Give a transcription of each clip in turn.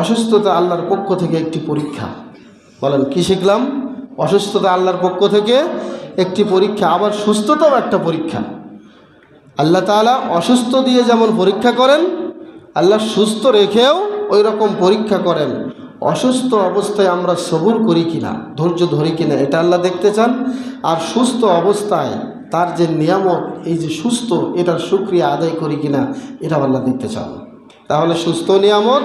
অসুস্থতা আল্লাহর পক্ষ থেকে একটি পরীক্ষা। বলেন, কি শিখলাম? অসুস্থতা আল্লাহর পক্ষ থেকে একটি পরীক্ষা, আবার সুস্থতাও একটা পরীক্ষা। আল্লাহ তাআলা অসুস্থ দিয়ে যেমন পরীক্ষা করেন, আল্লাহ সুস্থ রেখেও ওই রকম পরীক্ষা করেন। অসুস্থ অবস্থায় আমরা সবুর করি কিনা, ধৈর্য ধরি কিনা, এটা আল্লাহ দেখতে চান। আর সুস্থ অবস্থায় তার যে নিয়ামক এই যে সুস্থ, এটার সুক্রিয়া আদায় করি কিনা এটা আল্লাহ দেখতে চান। তাহলে সুস্থ নিয়ামত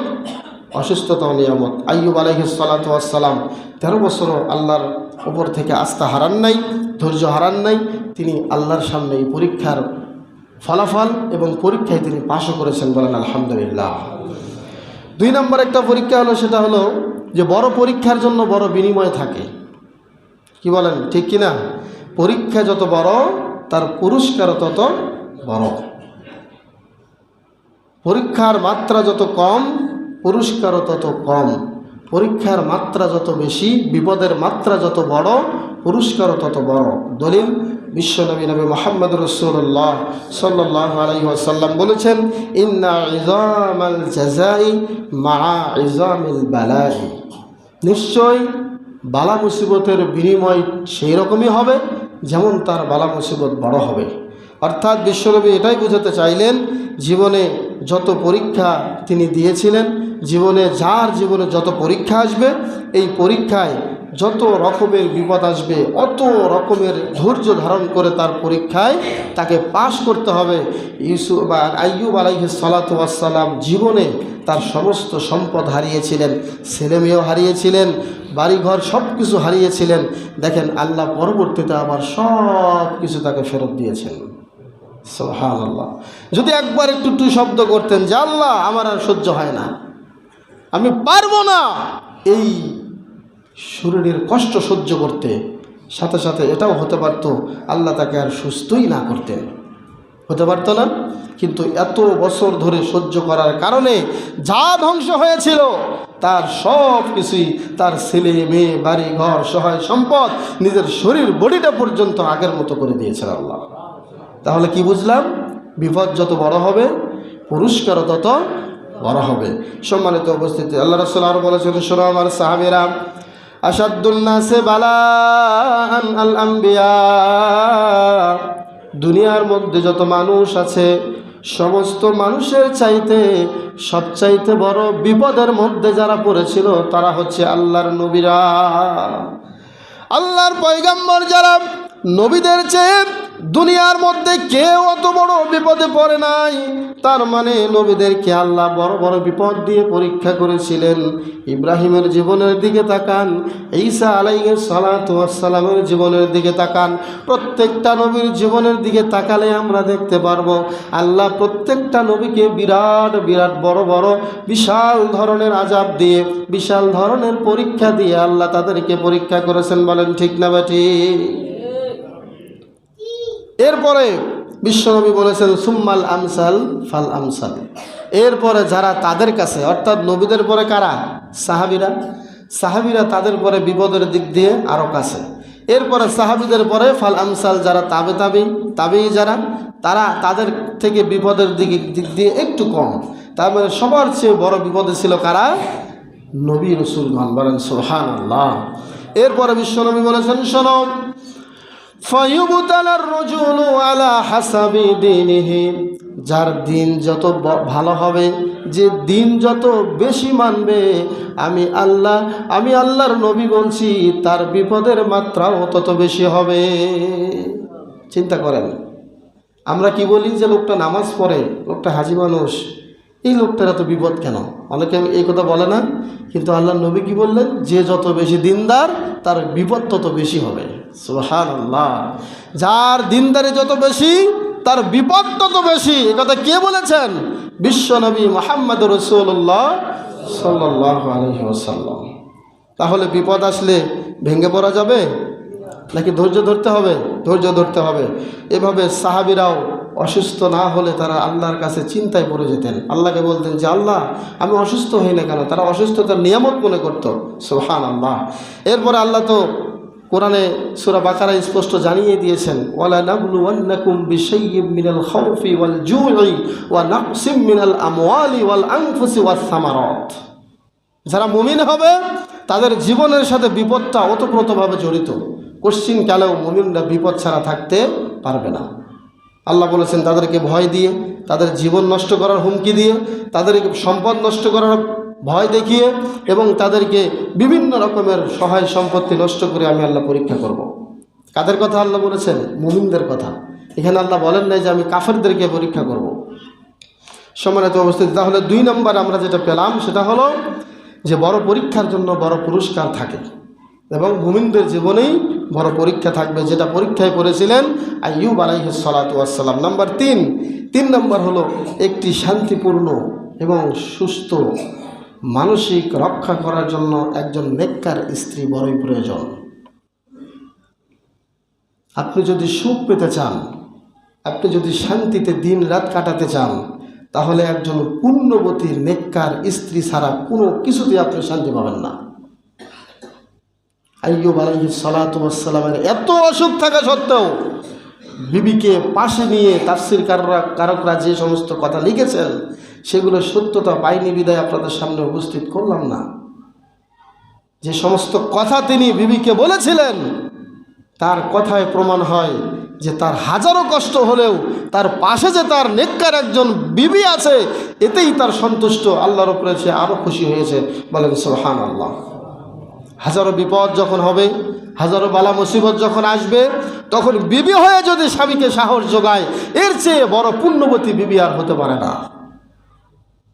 অসুস্থতাও নিয়ামত। আইয়ুব আলহি সালাতাম তেরো বছরও আল্লাহর ওপর থেকে আস্থা হারান নাই, ধৈর্য হারান নাই। তিনি আল্লাহর সামনে এই পরীক্ষার ফলাফল এবং পরীক্ষায় তিনি পাশও করেছেন বলেন আলহামদুলিল্লাহ। দুই নম্বর একটা পরীক্ষা হলো, সেটা হলো যে বড় পরীক্ষার জন্য বড় বিনিময় থাকে। কি বলেন, ঠিক কি না পরীক্ষা যত বড়, তার পুরস্কারও তত বড়। পরীক্ষার মাত্রা যত কম পুরস্কারও তত কম। পরীক্ষার মাত্রা যত বেশি, বিপদের মাত্রা যত বড়, পুরস্কারও তত বড়। দলিল বিশ্বনবী নবী মোহাম্মদ রসুল্লাহ সাল্লাহ আলহি আসাল্লাম বলেছেন, ইন্না মা বালাই। নিশ্চয় বালা মুসিবতের বিনিময় সেই রকমই হবে, যেমন তার বালা মুসিবত বড় হবে। অর্থাৎ বিশ্বনবী এটাই বোঝাতে চাইলেন, জীবনে যত পরীক্ষা তিনি দিয়েছিলেন জীবনে যার জীবনে যত পরীক্ষা আসবে, এই পরীক্ষায় যত রকমের বিপদ আসবে, অত রকমের ধৈর্য ধারণ করে তার পরীক্ষায় তাকে পাশ করতে হবে। ইউসু বা আইয়ুব আলাইহ সালাতাম জীবনে তার সমস্ত সম্পদ হারিয়েছিলেন, ছেলেমেয়েও হারিয়েছিলেন, বাড়িঘর সব কিছু হারিয়েছিলেন। দেখেন আল্লাহ পরবর্তীতে আবার সব কিছু তাকে ফেরত দিয়েছেন। সোহান আল্লাহ যদি একবার একটু টু শব্দ করতেন যে, আল্লাহ, আমার আর সহ্য হয় না। আমি পারব না। এই শরীরের কষ্ট সহ্য করতে, সাথে সাথে এটাও হতে পারতো আল্লাহ তাকে আর সুস্থই না করতেন হতে পারতো না? কিন্তু এত বছর ধরে সহ্য করার কারণে যা ধ্বংস হয়েছিল, তার সব কিছুই তার ছেলে, মেয়ে, বাড়ি, ঘর, সহায় সম্পদ নিজের শরীর বডিটা পর্যন্ত আগের মতো করে দিয়েছেন আল্লাহ। তাহলে কি বুঝলাম? বিপদ যত বড় হবে, পুরস্কারও তত বড় হবে। সম্মানিত উপস্থিতি, আল্লাহ রসুল আর বলেছেন, শোনো আমার সাহাবিরা আসাদুল্নাসে আম্বিয়া, দুনিয়ার মধ্যে যত মানুষ আছে, সমস্ত মানুষের চাইতে সবচাইতে বড় বিপদের মধ্যে যারা পড়েছিল, তারা হচ্ছে আল্লাহর নবীরা। আল্লাহর পয়গাম্বর যারা নবীদের চেয়ে দুনিয়ার মধ্যে কেউ অত বড় বিপদে পড়ে নাই। তার মানে নবীদেরকে আল্লাহ বড় বড় বিপদ দিয়ে পরীক্ষা করেছিলেন। ইব্রাহিমের জীবনের দিকে তাকান, ঈসা আলাইহির সালাতামের জীবনের দিকে তাকান। প্রত্যেকটা নবীর জীবনের দিকে তাকালে আমরা দেখতে পারব, আল্লাহ প্রত্যেকটা নবীকে বিরাট বিরাট বড় বড় বিশাল ধরনের আজাব দিয়ে, বিশাল ধরনের পরীক্ষা দিয়ে আল্লাহ তাদেরকে পরীক্ষা করেছেন। বলেন ঠিক না বেটি এরপরে বিশ্বনবী বলেছেন, সুম্মাল আমসাল ফাল আমসাল। এরপরে যারা তাদের কাছে, অর্থাৎ নবীদের পরে কারা? সাহাবিরা। সাহাবিরা তাদের পরে বিপদের দিক দিয়ে আরও কাছে। এরপরে সাহাবিদের পরে ফাল আমসাল যারা তাবে তাবি, তাবেই যারা, তারা তাদের থেকে বিপদের দিক দিক দিয়ে একটু কম। তার মানে সবার চেয়ে বড় বিপদে ছিল কারা? নবী রসুলমান বলেন সোহান আল্লাহ এরপরে বিশ্বনবী বলেছেন সনব যার দিন যত ভালো হবে, যে দিন যত বেশি মানবে, আমি আল্লাহ, আমি আল্লাহর নবী বলছি, তার বিপদের মাত্রাও তত বেশি হবে। চিন্তা করেন, আমরা কি বলি যে লোকটা নামাজ পড়ে, লোকটা হাজি মানুষ? এই লোকটার এত বিপদ কেন? অনেকে এই কথা বলে না, কিন্তু আল্লাহ নবী কি বললেন? যে যত বেশি দিনদার, তার বিপদ তত বেশি হবে। সুহান যার দিনদারি যত বেশি, তার বিপদ তত বেশি। কথা কে বলেছেন? বিশ্ব নবী মোহাম্মদ রসুল্লাহ সাল্লাহ আলহি তাহলে বিপদ আসলে ভেঙে পড়া যাবে? নাকি ধৈর্য ধরতে হবে? ধৈর্য ধরতে হবে। এভাবে সাহাবিরাও অসুস্থ না হলে তারা আল্লাহর কাছে চিন্তায় পড়ে যেতেন। আল্লাহকে বলতেন যে, আল্লাহ, আমি অসুস্থ হই না কেন? তারা অসুস্থতার নিয়ামত মনে করতো। সোহান আল্লাহ এরপরে আল্লাহ তো কোরআনে সুরা বাকারা স্পষ্ট জানিয়ে দিয়েছেন, ওয়ালা নাবলু ওয়ান্নাকুম বিশাইয়্যিম মিনাল খাউফি ওয়াল জুই ওয়া নাকসিম মিনাল আমওয়ালি ওয়াল আনফুসি ওয়াস সামারাত। যারা মুমিন হবে, তাদের জীবনের সাথে বিপদটা ওতপ্রোতভাবে জড়িত। কোশ্চিন কালেও মুমিনরা বিপদ ছাড়া থাকতে পারবে না? আল্লাহ বলেছেন, তাদেরকে ভয় দিয়ে, তাদের জীবন নষ্ট করার হুমকি দিয়ে, তাদেরকে সম্পদ নষ্ট করার ভয় দেখিয়ে এবং তাদেরকে বিভিন্ন রকমের সহায় সম্পত্তি নষ্ট করে আমি আল্লাহ পরীক্ষা করব। কাদের কথা আল্লাহ বলেছেন মুমিনদের কথা এখানে আল্লাহ বলেন নাই যে আমি কাফেরদেরকে পরীক্ষা করব। সম্মানিত অবস্থিত তাহলে দুই নম্বর আমরা যেটা পেলাম সেটা হলো যে বড় পরীক্ষার জন্য বড় পুরস্কার থাকে এবং মুমিনদের জীবনেই বড় পরীক্ষা থাকবে যেটা পরীক্ষায় পড়েছিলেন আইয়ুব আলাইহিস সালাতু ওয়াসসালাম নাম্বার তিন তিন নম্বর হলো একটি শান্তিপূর্ণ এবং সুস্থ মানসিক রক্ষা করার জন্য একজন নেককার স্ত্রী বড়ই প্রয়োজন। আপনি যদি সুখ পেতে চান, আপনি যদি শান্তিতে দিন রাত কাটাতে চান, তাহলে একজন পুণ্যবতী নেককার স্ত্রী ছাড়া কোনো কিছুতে আপনি শান্তি পাবেন না। আইয়ুব আলাইহি সালাতামের এত অসুখ থাকা সত্ত্বেও বিবিকে পাশে নিয়ে তাফসির কারকরা যে সমস্ত কথা লিখেছেন সেগুলো সত্যতা পাইনি বিদায় আপনাদের সামনে উপস্থিত করলাম না। যে সমস্ত কথা তিনি বিবিকে বলেছিলেন, তার কথায় প্রমাণ হয় যে তার হাজারো কষ্ট হলেও তার পাশে যে তার নেককার একজন বিবি আছে, এতেই তার সন্তুষ্ট। আল্লাহর উপরে সে আরও খুশি হয়েছে। বলেন সোহান আল্লাহ হাজারো বিপদ যখন হবে, হাজারো বালা মুসিবত যখন আসবে, তখন বিবি হয়ে যদি স্বামীকে সাহস যোগায়, এর চেয়ে বড় পুণ্যবতী বিবি আর হতে পারে না।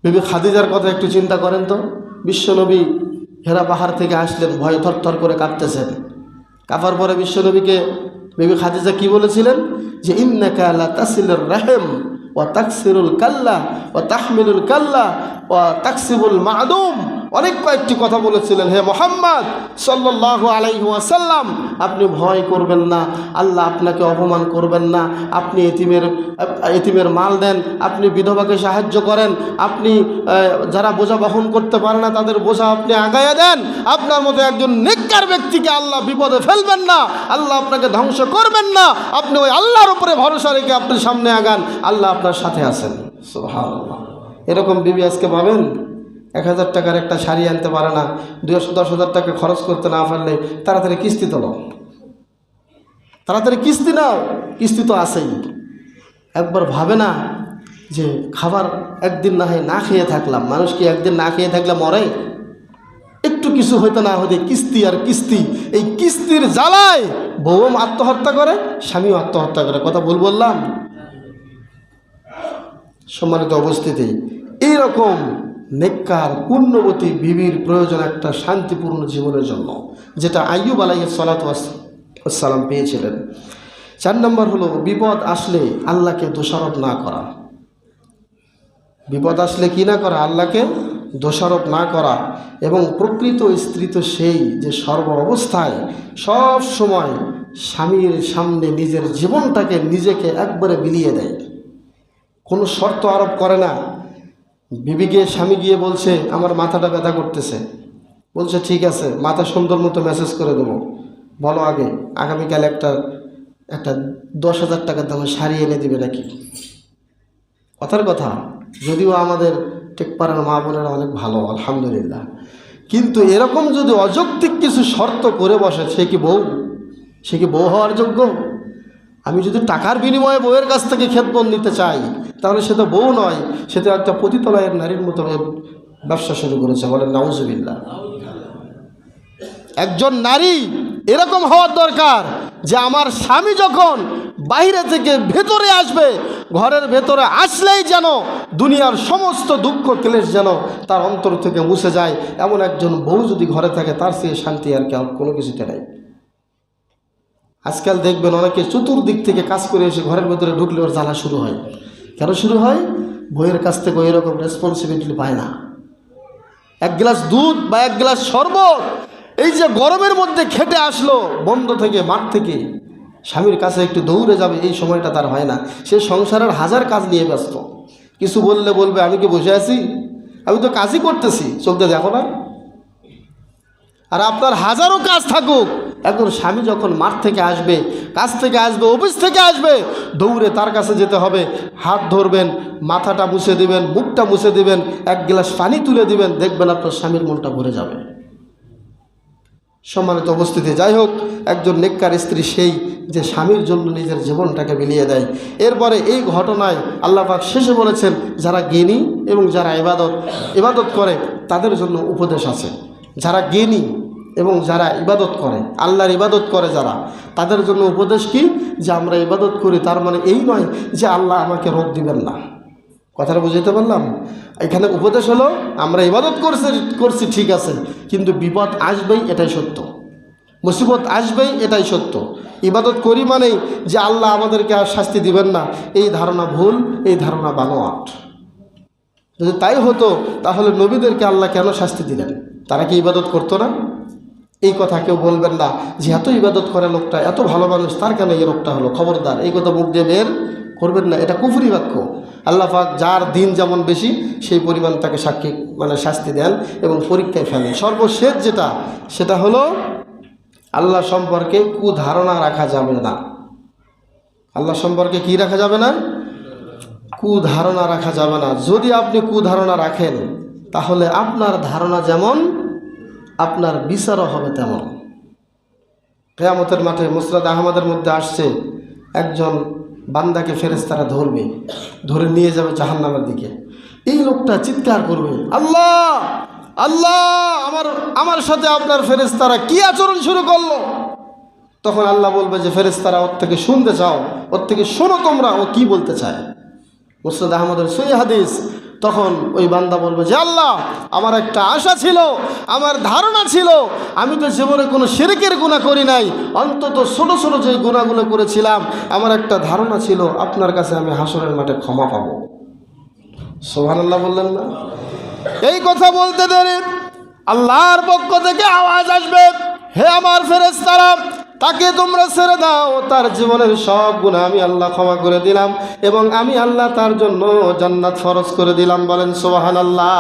বিবি খাদিজার কথা একটু চিন্তা করেন তো। বিশ্বনবী হেরা পাহাড় থেকে আসলেন, ভয় থরথর করে কাঁপতেছেন কাঁপার পরে বিশ্বনবীকে বিবি খাদিজা কি বলেছিলেন? যে ইন্নাকা লা তাসিলুর রাহেম ও তাকসিরুল কাল্লা ও তাহমিলুল কাল্লা ও তাকসিবুল মাদুম। অনেক কয়েকটি কথা বলেছিলেন, হে মোহাম্মদ সাল্লাহ আলাইহি ওয়াসাল্লাম, আপনি ভয় করবেন না, আল্লাহ আপনাকে অপমান করবেন না, আপনি এতিমের এতিমের মাল দেন, আপনি বিধবাকে সাহায্য করেন, আপনি যারা বোঝা বহন করতে পারে না, তাদের বোঝা আপনি আগায়া দেন, আপনার মতো একজন নেককার ব্যক্তিকে আল্লাহ বিপদে ফেলবেন না, আল্লাহ আপনাকে ধ্বংস করবেন না, আপনি ওই আল্লাহর উপরে ভরসা রেখে আপনি সামনে আগান, আল্লাহ আপনার সাথে আছেন। এরকম বিবি আজকে পাবেন এক হাজার টাকার একটা শাড়ি আনতে পারে না, দুই দশ হাজার টাকা খরচ করতে না পারলে তাড়াতাড়ি কিস্তি তোলো তাড়াতাড়ি কিস্তি নাও, কিস্তি তো আছেই। একবার ভাবে না যে খাবার একদিন না হয় না খেয়ে থাকলাম, মানুষ কি একদিন না খেয়ে থাকলে মরে? একটু কিছু হইতে না হতে কিস্তি আর কিস্তি, এই কিস্তির জ্বালায় বউ আত্মহত্যা করে, স্বামীও আত্মহত্যা করে, কথা ভুল বললাম? সম্মানিত অবস্থিতি এইরকম নেককার, পুণ্যবতী বিবির প্রয়োজন একটা শান্তিপূর্ণ জীবনের জন্য, যেটা আইয়ুব আলাই সালাম পেয়েছিলেন। চার নম্বর হলো, বিপদ আসলে আল্লাহকে দোষারোপ না করা। বিপদ আসলে কি না করা? আল্লাহকে দোষারোপ না করা। এবং প্রকৃত স্ত্রী তো সেই যে সর্ব অবস্থায় সব সময় স্বামীর সামনে নিজের জীবনটাকে নিজেকে একবারে বিলিয়ে দেয়। কোনো শর্ত আরোপ করে না। বিবিকে স্বামী গিয়ে বলছে, আমার মাথাটা ব্যথা করতেছে। বলছে, ঠিক আছে, মাথা সুন্দর মতো মেসেজ করে দেবো। বলো আগে, আগামীকাল একটা একটা দশ হাজার টাকার দামে শাড়ি এনে দিবে নাকি? কথার কথা, যদিও আমাদের টেকপাড়ার মা বোনেরা অনেক ভালো, আলহামদুলিল্লাহ। কিন্তু এরকম যদি অযৌক্তিক কিছু শর্ত করে বসে, সে কি বউ? সে কি বউ হওয়ার যোগ্য? আমি যদি টাকার বিনিময়ে বউয়ের কাছ থেকে খেতবন নিতে চাই তাহলে সে তো বউ নয়, সে তো একটা পতিতলয়ের নারীর মতো ব্যবসা শুরু করেছে বলেন নাউজুবিল্লাহ। একজন নারী এরকম হওয়ার দরকার যে আমার স্বামী যখন বাইরে থেকে ভেতরে আসবে, ঘরের ভেতরে আসলেই যেন দুনিয়ার সমস্ত দুঃখ ক্লেশ যেন তার অন্তর থেকে মুছে যায়, এমন একজন বউ যদি ঘরে থাকে, তার সে শান্তি আর কেউ কোনো কিছুতে নেই। আজকাল দেখবেন অনেকে চতুর্দিক থেকে কাজ করে এসে ঘরের ভেতরে ঢুকলে ওর জ্বালা শুরু হয়। কেন শুরু হয়? বইয়ের কাছ থেকে ওই রকম রেসপন্সিবিলিটি পায় না। এক গ্লাস দুধ বা এক গ্লাস শরবত, এই যে গরমের মধ্যে খেটে আসলো, বন্ধ থেকে, মাঠ থেকে, স্বামীর কাছে একটু দৌড়ে যাবে, এই সময়টা তার হয় না। সে সংসারের হাজার কাজ নিয়ে ব্যস্ত। কিছু বললে বলবে, আমি কি বসে আছি? আমি তো কাজই করতেছি। চলতে দেখো না। আর আপনার হাজারো কাজ থাকুক একজন স্বামী যখন মাঠ থেকে আসবে, কাজ থেকে আসবে, অফিস থেকে আসবে, দৌড়ে তার কাছে যেতে হবে। হাত ধরবেন, মাথাটা মুছে দিবেন, মুখটা মুছে দিবেন, এক গ্লাস পানি তুলে দিবেন, দেখবেন আপনার স্বামীর মনটা ভরে যাবে। সম্মানিত উপস্থিতি, যাই হোক, একজন নেককার স্ত্রী সেই যে স্বামীর জন্য নিজের জীবনটাকে বিলিয়ে দেয়। এরপরে এই ঘটনায় আল্লাপাক শেষে বলেছেন, যারা জ্ঞানী এবং যারা ইবাদত ইবাদত করে, তাদের জন্য উপদেশ আছে। যারা জ্ঞানী এবং যারা ইবাদত করে, আল্লাহর ইবাদত করে যারা, তাদের জন্য উপদেশ কি? যে আমরা ইবাদত করি, তার মানে এই নয় যে আল্লাহ আমাকে রোগ দিবেন না। কথাটা বুঝাইতে পারলাম? এখানে উপদেশ হলো, আমরা ইবাদত করছি করছি ঠিক আছে, কিন্তু বিপদ আসবেই এটাই সত্য। মুসিবত আসবেই এটাই সত্য। ইবাদত করি মানেই যে আল্লাহ আমাদেরকে আর শাস্তি দিবেন না। এই ধারণা ভুল, এই ধারণা বানোয়াট। যদি তাই হতো, তাহলে নবীদেরকে আল্লাহ কেন শাস্তি দিলেন? তারা কি ইবাদত করতো না? এই কথা কেউ বলবেন না, যে এত ইবাদত করে লোকটা, এত ভালো মানুষ, তার কেন এই রোগটা হলো? খবরদার, এই কথা মুখ দিয়ে বের করবেন না, এটা কুফরি বাক্য। আল্লাহ পাক যার দিন যেমন বেশি, সেই পরিমাণ তাকে সাক্ষী মানে শাস্তি দেন এবং পরীক্ষায় ফেলেন। সর্বশেষ যেটা, সেটা হলো আল্লাহ সম্পর্কে কুধারণা রাখা যাবে না। আল্লাহ সম্পর্কে কি রাখা যাবে না? কুধারণা রাখা যাবে না। যদি আপনি কুধারণা রাখেন, তাহলে আপনার ধারণা যেমন আপনার বিচারও হবে তেমন। কেয়ামতের মাঠে মুসরাদ আহমদের মধ্যে আসছে একজন বান্দাকে ফেরেস্তারা ধরবে, ধরে নিয়ে যাবে জাহান্নামের দিকে। এই লোকটা চিৎকার করবে, আল্লাহ! আল্লাহ! আমার আমার সাথে আপনার ফেরেস্তারা কি আচরণ শুরু করল? তখন আল্লাহ বলবে যে ফেরেস্তারা ওর থেকে শুনতে চাও, ওর থেকে শোনো তোমরা, ও কি বলতে চায়? মুসরাদ আহমদের সই হাদিস তখন ওই বান্দা বলবে যে আল্লাহ, আমার একটা আশা ছিল, আমার ধারণা ছিল, আমি তো জীবনে কোনো শিরকের গুণা করি নাই, অন্তত ছোটো ছোটো যে গুণাগুলো করেছিলাম, আমার একটা ধারণা ছিল, আপনার কাছে আমি হাসরের মাঠে ক্ষমা পাবো। সোহান আল্লাহ বললেন না? এই কথা বলতে দেরি, আল্লাহর পক্ষ থেকে আওয়াজ আসবে। হে আমার ফেরেস্তারা তাকে তোমরা ছেড়ে দাও, তার জীবনের সব গুণা আমি আল্লাহ ক্ষমা করে দিলাম এবং আমি আল্লাহ তার জন্য জান্নাত ফরজ করে দিলাম, বলেন সোহান আল্লাহ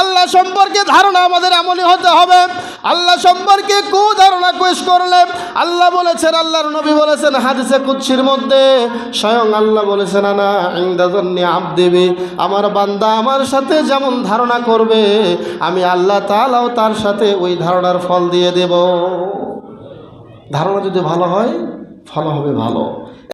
আল্লাহ সম্পর্কে ধারণা আমাদের এমনই হতে হবে আল্লাহ সম্পর্কে কু ধারণা পেশ করলে আল্লাহ বলেছেন, আল্লাহর নবী বলেছেন, হাদিসে কুচ্ছির মধ্যে স্বয়ং আল্লাহ বলেছেন, আনা ইন্দাজন্নি আব দেবে আমার বান্দা আমার সাথে যেমন ধারণা করবে, আমি আল্লাহ তালাও তার সাথে ওই ধারণার ফল দিয়ে দেব। ধারণা যদি ভালো হয় ফল হবে ভালো।